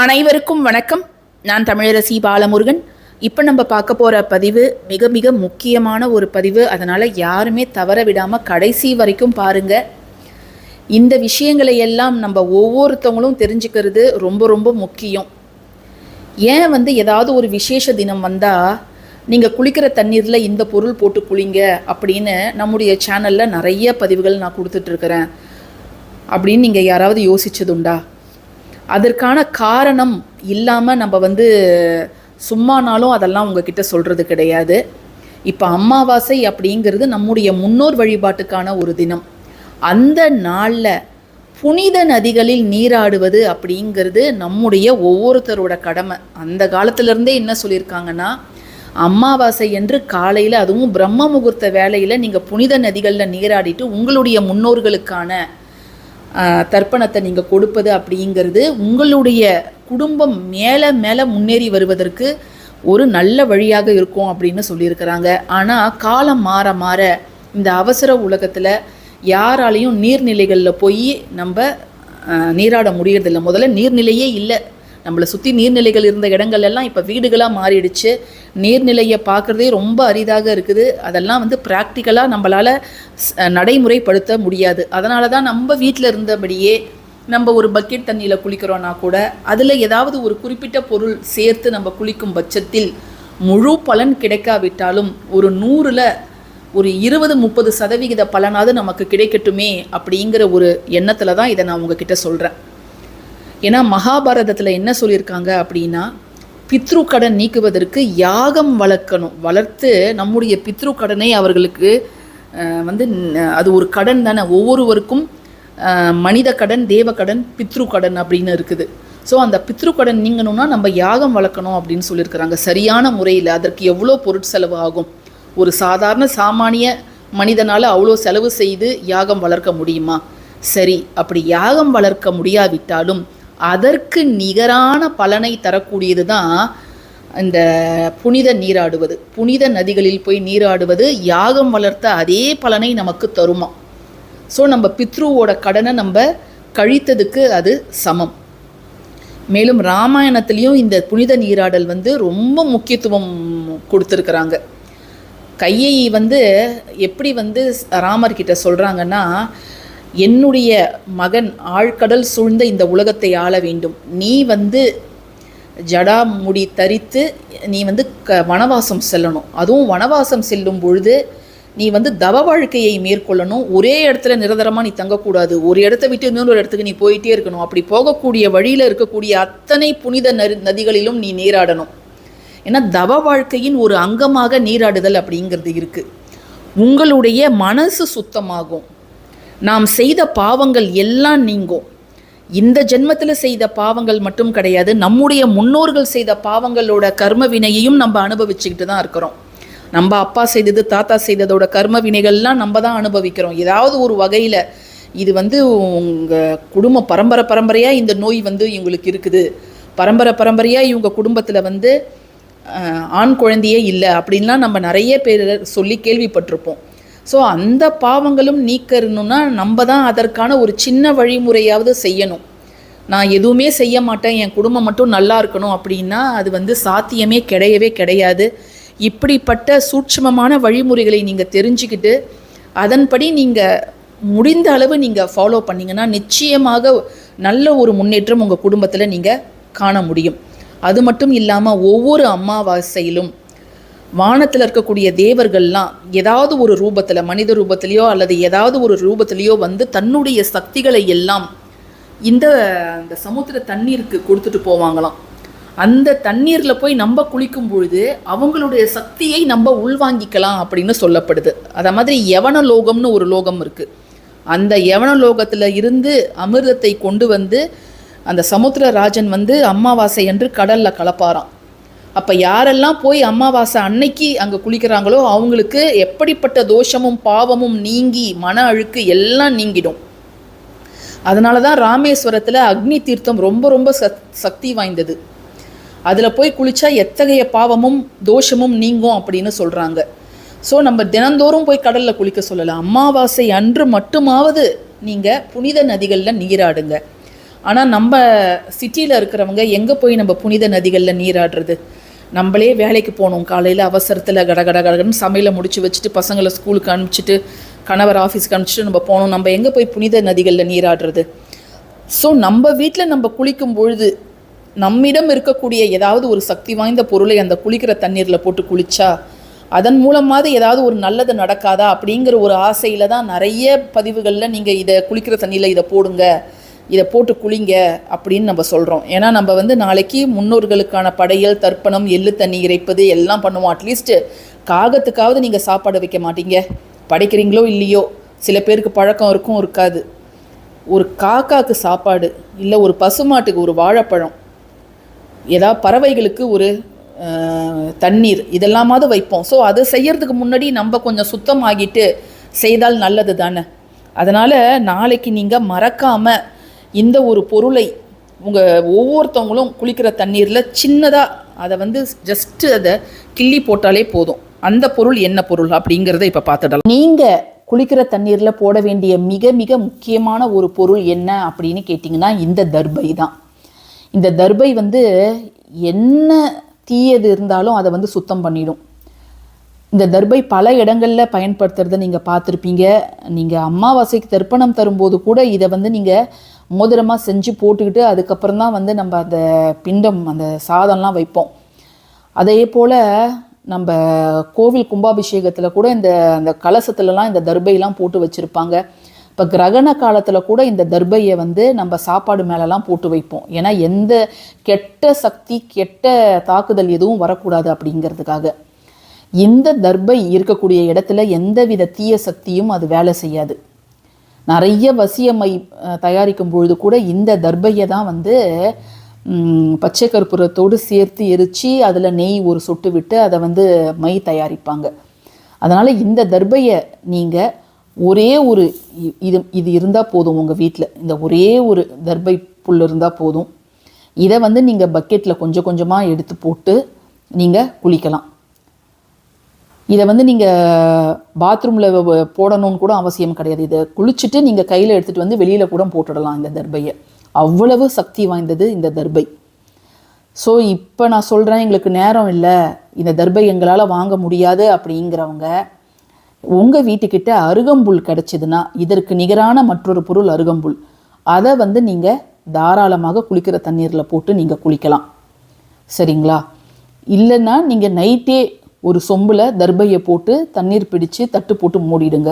அனைவருக்கும் வணக்கம். நான் தமிழரசி பாலமுருகன். இப்போ நம்ம பார்க்க போகிற பதிவு மிக மிக முக்கியமான ஒரு பதிவு. அதனால் யாருமே தவற விடாமல் கடைசி வரைக்கும் பாருங்கள் இந்த விஷயங்களை எல்லாம் நம்ம ஒவ்வொருத்தவங்களும் தெரிஞ்சுக்கிறது ரொம்ப ரொம்ப முக்கியம். ஏன் வந்து ஏதாவது ஒரு விசேஷ தினம் வந்தால் நீங்கள் குளிக்கிற தண்ணீரில் இந்த பொருள் போட்டு குளிங்க அப்படின்னு நம்முடைய சேனலில் நிறைய பதிவுகள் நான் கொடுத்துட்ருக்குறேன் அப்படின்னு நீங்கள் யாராவது யோசிச்சதுண்டா? அதற்கான காரணம் இல்லாமல் நம்ம வந்து சும்மானாலும் அதெல்லாம் உங்ககிட்ட சொல்கிறது கிடையாது. இப்போ அமாவாசை அப்படிங்கிறது நம்முடைய முன்னோர் வழிபாட்டுக்கான ஒரு தினம். அந்த நாளில் புனித நதிகளில் நீராடுவது அப்படிங்கிறது நம்முடைய ஒவ்வொருத்தரோட கடமை. அந்த காலத்திலேருந்தே என்ன சொல்லியிருக்காங்கன்னா அமாவாசை என்று காலையில் அதுவும் பிரம்ம முகூர்த்த வேலையில் நீங்கள் புனித நதிகளில் நீராடிட்டு உங்களுடைய முன்னோர்களுக்கான தர்ப்பணத்தை நீங்கள் கொடுப்பது அப்படிங்கிறது உங்களுடைய குடும்பம் மேலே மேலே முன்னேறி வருவதற்கு ஒரு நல்ல வழியாக இருக்கும் அப்படின்னு சொல்லியிருக்கிறாங்க. ஆனால் காலம் மாற மாற இந்த அவசர உலகத்தில் யாராலையும் நீர்நிலைகளில் போய் நம்ம நீராட முடியறதில்ல. முதல்ல நீர்நிலையே இல்லை. நம்மளை சுற்றி நீர்நிலைகள் இருந்த இடங்கள் எல்லாம் இப்போ வீடுகளாக மாறிடுச்சு. நீர்நிலையை பார்க்குறதே ரொம்ப அரிதாக இருக்குது. அதெல்லாம் வந்து ப்ராக்டிக்கலாக நம்மளால் நடைமுறைப்படுத்த முடியாது. அதனால தான் நம்ம வீட்டில் இருந்தபடியே நம்ம ஒரு பக்கெட் தண்ணியில் குளிக்கிறோன்னா கூட அதில் ஏதாவது ஒரு குறிப்பிட்ட பொருள் சேர்த்து நம்ம குளிக்கும் பட்சத்தில் முழு பலன் கிடைக்காவிட்டாலும் ஒரு நூறில் ஒரு இருபது முப்பது சதவிகித பலனாவது நமக்கு கிடைக்கட்டுமே அப்படிங்கிற ஒரு எண்ணத்தில் தான் இதை நான் உங்ககிட்ட சொல்கிறேன் ஏன்னா மகாபாரதத்தில் என்ன சொல்லியிருக்காங்க அப்படின்னா பித்ரு கடன் நீக்குவதற்கு யாகம் வளர்க்கணும். வளர்த்து நம்முடைய பித்ரு கடனை அவர்களுக்கு வந்து அது ஒரு கடன் தானே. ஒவ்வொருவருக்கும் மனித கடன் தேவ கடன் பித்ரு கடன் அப்படின்னு இருக்குது. ஸோ அந்த பித்ரு கடன் நீங்கணும்னா நம்ம யாகம் வளர்க்கணும் அப்படின்னு சொல்லியிருக்கிறாங்க. சரியான முறையில் அதற்கு எவ்வளோ பொருட்செலவு ஆகும்? ஒரு சாதாரண சாமானிய மனிதனால் அவ்வளோ செலவு செய்து யாகம் வளர்க்க முடியுமா? சரி அப்படி யாகம் வளர்க்க முடியாவிட்டாலும் அதற்கு நிகரான பலனை தரக்கூடியது தான் இந்த புனித நீராடுவது. புனித நதிகளில் போய் நீராடுவது யாகம் வளர்த்த அதே பலனை நமக்கு தருமா. ஸோ நம்ம பித்ருவோட கடனை நம்ம கழித்ததுக்கு அது சமம். மேலும் ராமாயணத்துலேயும் இந்த புனித நீராடல் வந்து ரொம்ப முக்கியத்துவம் கொடுத்துருக்குறாங்க. கையை வந்து எப்படி வந்து ராமர்கிட்ட சொல்கிறாங்கன்னா என்னுடைய மகன் ஆழ்கடல் சூழ்ந்த இந்த உலகத்தை ஆள வேண்டும். நீ வந்து ஜடா முடி தரித்து நீ வந்து க வனவாசம் செல்லணும். அதுவும் வனவாசம் செல்லும் பொழுது நீ வந்து தவ வாழ்க்கையை மேற்கொள்ளணும். ஒரே இடத்துல நிரந்தரமாக நீ தங்கக்கூடாது. ஒரு இடத்த விட்டு இன்னொரு இடத்துக்கு நீ போயிட்டே இருக்கணும். அப்படி போகக்கூடிய வழியில் இருக்கக்கூடிய அத்தனை புனித நரி நதிகளிலும் நீ நீராடணும். ஏன்னா தவ வாழ்க்கையின் ஒரு அங்கமாக நீராடுதல் அப்படிங்கிறது இருக்குது உங்களுடைய மனசு சுத்தமாகும். நாம் செய்த பாவங்கள் எல்லாம் நீங்கும். இந்த ஜென்மத்தில் செய்த பாவங்கள் மட்டும் கிடையாது நம்முடைய முன்னோர்கள் செய்த பாவங்களோட கர்ம வினையையும் நம்ம அனுபவிச்சுக்கிட்டு தான் இருக்கிறோம். நம்ம அப்பா செய்தது தாத்தா செய்ததோட கர்ம வினைகள்லாம் நம்ம தான் அனுபவிக்கிறோம். ஏதாவது ஒரு வகையில் இது வந்து உங்கள் குடும்ப பரம்பரை பரம்பரையாக இந்த நோய் வந்து இவங்களுக்கு இருக்குது. பரம்பரை பரம்பரையாக இவங்க குடும்பத்தில் வந்து ஆண் குழந்தையே இல்லை அப்படின்லாம் நம்ம நிறைய பேர் சொல்லி கேள்விப்பட்டிருப்போம். ஸோ அந்த பாவங்களும் நீக்கணும்னா நம்ம தான் அதற்கான ஒரு சின்ன வழிமுறையாவது செய்யணும். நான் எதுவுமே செய்ய மாட்டேன் என் குடும்பம் மட்டும் நல்லா இருக்கணும் அப்படின்னா அது வந்து சாத்தியமே கிடையவே கிடையாது. இப்படிப்பட்ட சூட்சமமான வழிமுறைகளை நீங்கள் தெரிஞ்சுக்கிட்டு அதன்படி நீங்கள் முடிந்த அளவு நீங்கள் ஃபாலோ பண்ணீங்கன்னா நிச்சயமாக நல்ல ஒரு முன்னேற்றம் உங்கள் குடும்பத்தில் நீங்கள் காண முடியும். அது மட்டும் இல்லாமல் ஒவ்வொரு அமாவாசையிலும் வானத்தில் இருக்கக்கூடிய தேவர்கள்லாம் ஏதாவது ஒரு ரூபத்தில் மனித ரூபத்திலையோ அல்லது ஏதாவது ஒரு ரூபத்திலையோ வந்து தன்னுடைய சக்திகளை எல்லாம் இந்த அந்த சமுத்திர தண்ணீருக்கு கொடுத்துட்டு போவாங்களாம். அந்த தண்ணீரில் போய் நம்ம குளிக்கும் பொழுது அவங்களுடைய சக்தியை நம்ம உள்வாங்கிக்கலாம் அப்படின்னு சொல்லப்படுது. அதை மாதிரி யவன லோகம்னு ஒரு லோகம் இருக்குது அந்த யவன லோகத்தில் இருந்து அமிர்தத்தை கொண்டு வந்து அந்த சமுத்திரராஜன் வந்து அமாவாசை அன்று கடலில் கலப்பாராம். அப்போ யாரெல்லாம் போய் அமாவாசை அன்னைக்கு அங்கே குளிக்கிறாங்களோ அவங்களுக்கு எப்படிப்பட்ட தோஷமும் பாவமும் நீங்கி மன அழுக்கு எல்லாம் நீங்கிடும். அதனால தான் ராமேஸ்வரத்தில் அக்னி தீர்த்தம் ரொம்ப ரொம்ப சக் சக்தி வாய்ந்தது. அதில் போய் குளித்தா எத்தகைய பாவமும் தோஷமும் நீங்கும் அப்படின்னு சொல்கிறாங்க ஸோ நம்ம தினந்தோறும் போய் கடலில் குளிக்க சொல்லலாம். அமாவாசை அன்று மட்டுமாவது நீங்கள் புனித நதிகளில் நீராடுங்க. ஆனால் நம்ம சிட்டியில் இருக்கிறவங்க எங்கே போய் நம்ம புனித நதிகளில் நீராடுறது? நம்மளே வேலைக்கு போகணும். காலையில் அவசரத்தில் கட கட கடகடன்னு சமையலை முடிச்சு வச்சுட்டு பசங்களை ஸ்கூலுக்கு அனுப்பிச்சிட்டு கணவர் ஆஃபீஸ்க்கு அனுப்பிச்சிட்டு நம்ம போகணும். நம்ம எங்கே போய் புனித நதிகளில் நீராடுறது? ஸோ நம்ம வீட்டில் நம்ம குளிக்கும் பொழுது நம்மிடம் இருக்கக்கூடிய ஏதாவது ஒரு சக்தி வாய்ந்த பொருளை அந்த குளிக்கிற தண்ணீரில் போட்டு குளிச்சா அதன் மூலமாவது ஏதாவது ஒரு நல்லது நடக்காதா? அப்படிங்கிற ஒரு ஆசையில் தான் நிறைய பதிவுகளில் நீங்கள் இதை குளிக்கிற தண்ணியில் இதை போடுங்க. இதை போட்டு குளிங்க அப்படின்னு நம்ம சொல்கிறோம் ஏன்னா நம்ம வந்து நாளைக்கு முன்னோர்களுக்கான படையல் தர்ப்பணம் எள்ளு தண்ணி இறைப்பது எல்லாம் பண்ணுவோம். அட்லீஸ்ட்டு காகத்துக்காவது நீங்கள் சாப்பாடு வைக்க மாட்டீங்க. படைக்கிறீங்களோ இல்லையோ சில பேருக்கு பழக்கம் இருக்கும் இருக்காது. ஒரு காக்காக்கு சாப்பாடு இல்லை ஒரு பசுமாட்டுக்கு ஒரு வாழைப்பழம் ஏதாவது பறவைகளுக்கு ஒரு தண்ணீர் இதெல்லாமாவது வைப்போம். ஸோ அதை செய்யறதுக்கு முன்னாடி நம்ம கொஞ்சம் சுத்தமாகிட்டு செய்தால் நல்லது தானே. அதனால் நாளைக்கு நீங்கள் மறக்காமல் இந்த ஒரு பொருளை உங்கள் ஒவ்வொருத்தவங்களும் குளிக்கிற தண்ணீரில் சின்னதாக அதை வந்து ஜஸ்ட்டு அதை கிள்ளி போட்டாலே போதும். அந்த பொருள் என்ன பொருள் அப்படிங்கிறத இப்போ பார்த்துடலாம். நீங்கள் குளிக்கிற தண்ணீரில் போட வேண்டிய மிக மிக முக்கியமான ஒரு பொருள் என்ன அப்படின்னு கேட்டிங்கன்னா இந்த தர்பை தான். இந்த தர்பை வந்து என்ன தீயது இருந்தாலும் அதை வந்து சுத்தம் பண்ணிடும். இந்த தர்பை பல இடங்களில் பயன்படுத்துறத நீங்கள் பார்த்துருப்பீங்க. நீங்கள் அமாவாசைக்கு தர்ப்பணம் தரும்போது கூட இதை வந்து நீங்கள் மோதிரமாக செஞ்சு போட்டுக்கிட்டு அதுக்கப்புறம் தான் வந்து நம்ம அந்த பிண்டம் அந்த சாதம்லாம் வைப்போம். அதே போல் நம்ம கோவில் கும்பாபிஷேகத்தில் கூட இந்த அந்த கலசத்துலலாம் இந்த தர்பையெல்லாம் போட்டு வச்சுருப்பாங்க. இப்போ கிரகண காலத்தில் கூட இந்த தர்பையை வந்து நம்ம சாப்பாடு மேலெலாம் போட்டு வைப்போம். ஏன்னா எந்த கெட்ட சக்தி கெட்ட தாக்குதல் எதுவும் வரக்கூடாது அப்படிங்கிறதுக்காக. இந்த தர்பை இருக்கக்கூடிய இடத்துல எந்தவித தீய சக்தியும் அது வேலை செய்யாது. நிறைய வசியம்மை தயாரிக்கும் பொழுது கூட இந்த தர்பையை தான் வந்து பச்சை கற்பூரத்தோடு சேர்த்து எரித்து அதில் நெய் ஒரு சொட்டு விட்டு அதை வந்து மை தயாரிப்பாங்க. அதனால் இந்த தர்பையை நீங்கள் ஒரே ஒரு இது இது இருந்தால் போதும் உங்கள் வீட்டில் இந்த ஒரே ஒரு தர்பை புல் இருந்தால் போதும். இதை வந்து நீங்கள் பக்கெட்டில் கொஞ்சம் கொஞ்சமாக எடுத்து போட்டு நீங்கள் குளிக்கலாம். இதை வந்து நீங்கள் பாத்ரூமில் போடணும்னு கூட அவசியம் கிடையாது. இதை குளிச்சுட்டு நீங்கள் கையில் எடுத்துகிட்டு வந்து வெளியில் கூட போட்டுடலாம் இந்த தர்பையை. அவ்வளவு சக்தி வாய்ந்தது இந்த தர்பை. ஸோ இப்போ நான் சொல்கிறேன் எங்களுக்கு நேரம் இல்லை. இந்த தர்பை எங்களால் வாங்க முடியாது அப்படிங்கிறவங்க உங்கள் வீட்டுக்கிட்ட அருகம்புல் கிடச்சிதுன்னா இதற்கு நிகரான மற்றொரு பொருள் அருகம்புல். அதை வந்து நீங்கள் தாராளமாக குளிக்கிற தண்ணீரில் போட்டு நீங்கள் குளிக்கலாம். சரிங்களா? இல்லைன்னா நீங்கள் நைட்டே ஒரு சொம்பில் தர்பையை போட்டு தண்ணீர் பிடிச்சு தட்டு போட்டு மூடிடுங்க.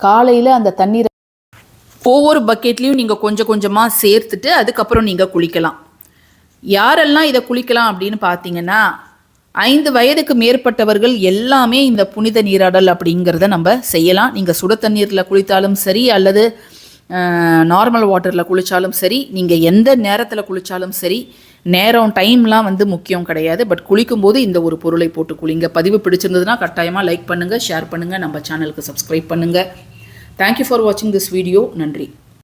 காலையில் அந்த தண்ணீரை ஒவ்வொரு பக்கெட்லேயும் நீங்கள் கொஞ்சம் கொஞ்சமாக சேர்த்துட்டு அதுக்கப்புறம் நீங்கள் குளிக்கலாம். யாரெல்லாம் இதை குளிக்கலாம் அப்படின்னு பார்த்தீங்கன்னா ஐந்து வயதுக்கு மேற்பட்டவர்கள் எல்லாமே இந்த புனித நீராடல் அப்படிங்கிறத நம்ம செய்யலாம். நீங்கள் சுட தண்ணீரில் குளித்தாலும் சரி அல்லது நார்மல் வாட்டரில் குளித்தாலும் சரி நீங்கள் எந்த நேரத்தில் குளித்தாலும் சரி நேரம் டைம்லாம் வந்து முக்கியம் கிடையாது. பட் குளிக்கும்போது இந்த ஒரு பொருளை போட்டு குளிங்க. பதிவு பிடிச்சிருந்ததுன்னா கட்டாயமாக லைக் பண்ணுங்கள் ஷேர் பண்ணுங்கள் நம்ம சேனலுக்கு சப்ஸ்கிரைப் பண்ணுங்கள் தேங்க்யூ ஃபார் வாட்சிங் திஸ் வீடியோ நன்றி.